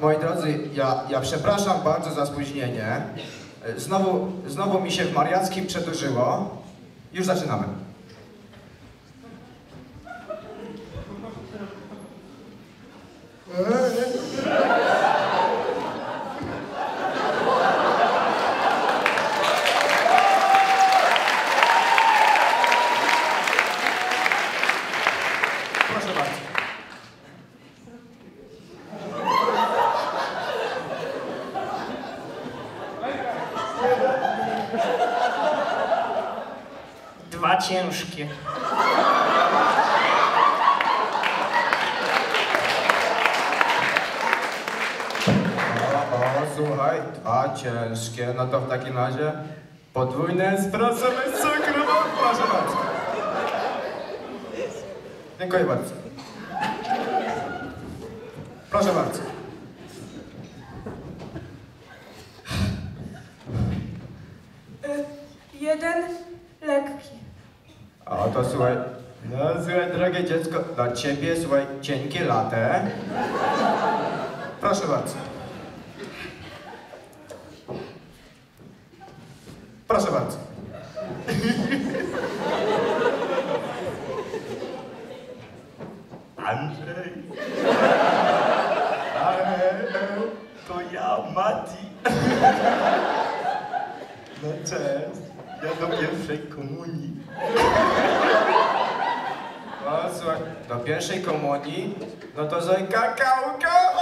Moi drodzy, ja, ja przepraszam bardzo za spóźnienie. Znowu, znowu mi się w Mariackim przedłużyło. Już zaczynamy. Proszę bardzo. Dwa ciężkie. Słuchaj, a ciężkie, no to w takim razie podwójne espresso bez cukru, proszę bardzo. Dziękuję bardzo. Proszę bardzo. Jeden lekki. O, to słuchaj, no słuchaj, drogie dziecko, dla ciebie, słuchaj, cienkie latę. Proszę bardzo. Proszę bardzo. Andrzej. Ale to ja, Mati. No cześć. Ja do pierwszej komunii. No do pierwszej komunii, no to zaj kakałka.